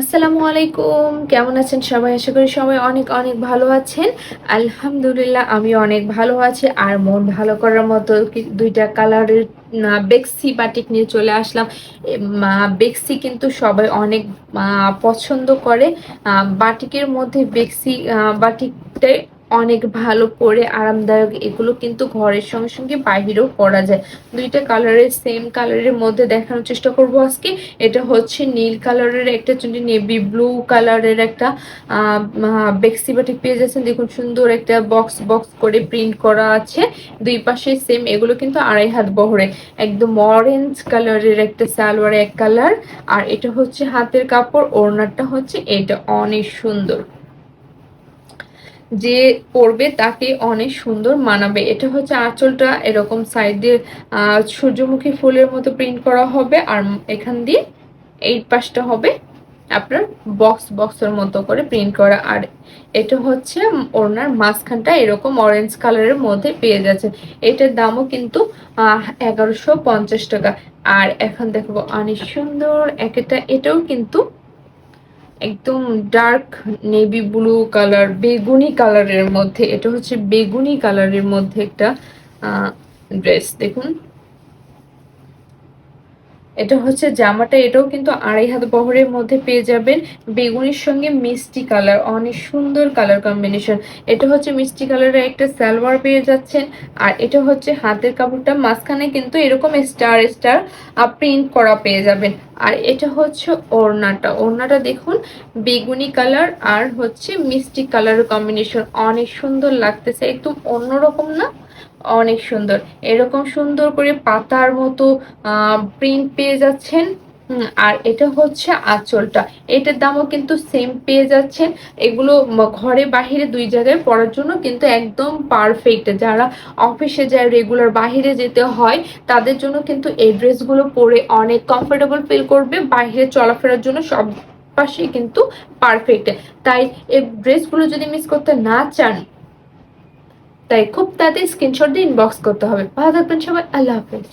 আসসালামু আলাইকুম। কেমন আছেন সবাই? আশা করি সবাই অনেক অনেক ভালো আছেন। আলহামদুলিল্লাহ আমি অনেক ভালো আছি। আর মন ভালো করার মতো দুইটা কালারের বেক্সি বাটিক নিয়ে চলে আসলাম। বেক্সি কিন্তু সবাই অনেক পছন্দ করে। বাটিকের মধ্যে বেক্সি বাটিকটাই অনেক ভালো পরে আরামদায়ক, এগুলো কিন্তু ঘরের সঙ্গে সঙ্গে বাইরেও পরা যায়। দুইটা কালারের সেম কালারের মধ্যে দেখানোর চেষ্টা করব আজকে। এটা হচ্ছে নীল কালারের একটা চুনি নেভি ব্লু কালারের একটা বেক্সি বাটিক পেয়ে যাচ্ছেন। দেখুন, সুন্দর একটা বক্স বক্স করে প্রিন্ট করা আছে। দুই পাশে সেম এগুলো কিন্তু আড়াই হাত বহরে। একদম অরেঞ্জ কালারের একটা সালোয়ার এক কালার। আর এটা হচ্ছে হাতের কাপড় ওড়নাটা হচ্ছে এটা। অনেক সুন্দর। যে পরবে তাকে অনেক সুন্দর মানাবে। এটা হচ্ছে আঁচলটা এরকম সাইডে আহ সূর্যমুখী ফুলের মতো প্রিন্ট করা হবে আর এখান দিয়ে এই পাশটা হবে আপনার বক্স বক্সের মতো করে প্রিন্ট করা। আর এটা হচ্ছে ওনার মাঝখানটা এরকম অরেঞ্জ কালারের মধ্যে পেয়ে যাচ্ছে। এটার দামও কিন্তু এগারোশো টাকা। আর এখন দেখব অনেক সুন্দর, একটা, এটাও কিন্তু একদম ডার্ক নেভি ব্লু কালার বেগুনি কালারের মধ্যে, এটা হচ্ছে বেগুনি কালারের মধ্যে একটা ড্রেস দেখুন। এটা হচ্ছে জামাটা, এটাও কিন্তু আড়াই হাত বহরের মধ্যে পেয়ে যাবেন। বেগুনির সঙ্গে মিষ্টি কালার অনেক সুন্দর কালার কম্বিনেশন। এটা হচ্ছে মিষ্টি কালারের একটা সালোয়ার পেয়ে যাচ্ছেন। আর এটা হচ্ছে হাতের কাপড়টা, মাঝখানে কিন্তু এরকম স্টার স্টার প্রিন্ট করা পেয়ে যাবেন। আর এটা হচ্ছে ওড়নাটা। ওড়নাটা দেখুন, বেগুনি কালার আর হচ্ছে মিষ্টি কালার কম্বিনেশন। অনেক সুন্দর লাগতেছে, একদম অন্যরকম না? অনেক সুন্দর। এরকম সুন্দর করে পাতার মতো প্রিন্ট পেয়ে যাচ্ছেন। আর এটা হচ্ছে আঁচলটা। এটার দামও কিন্তু সেম পেয়ে যাচ্ছেন। এগুলো ঘরে বাহিরে দুই জায়গায় পরার জন্য কিন্তু একদম পারফেক্ট যারা অফিসে যায় রেগুলার বাহিরে যেতে হয়, তাদের জন্য কিন্তু এই ড্রেসগুলো পরে অনেক কমফোর্টেবল ফিল করবে। বাইরে চলাফেরার জন্য সব পাশেই কিন্তু পারফেক্ট তাই এই ড্রেসগুলো যদি মিস করতে না চান তাই খুব তাড়াতাড়ি স্ক্রিনশট দিয়ে ইনবক্স করতে হবে। ভালো থাকবেন সবাই আল্লাহ হাফেজ।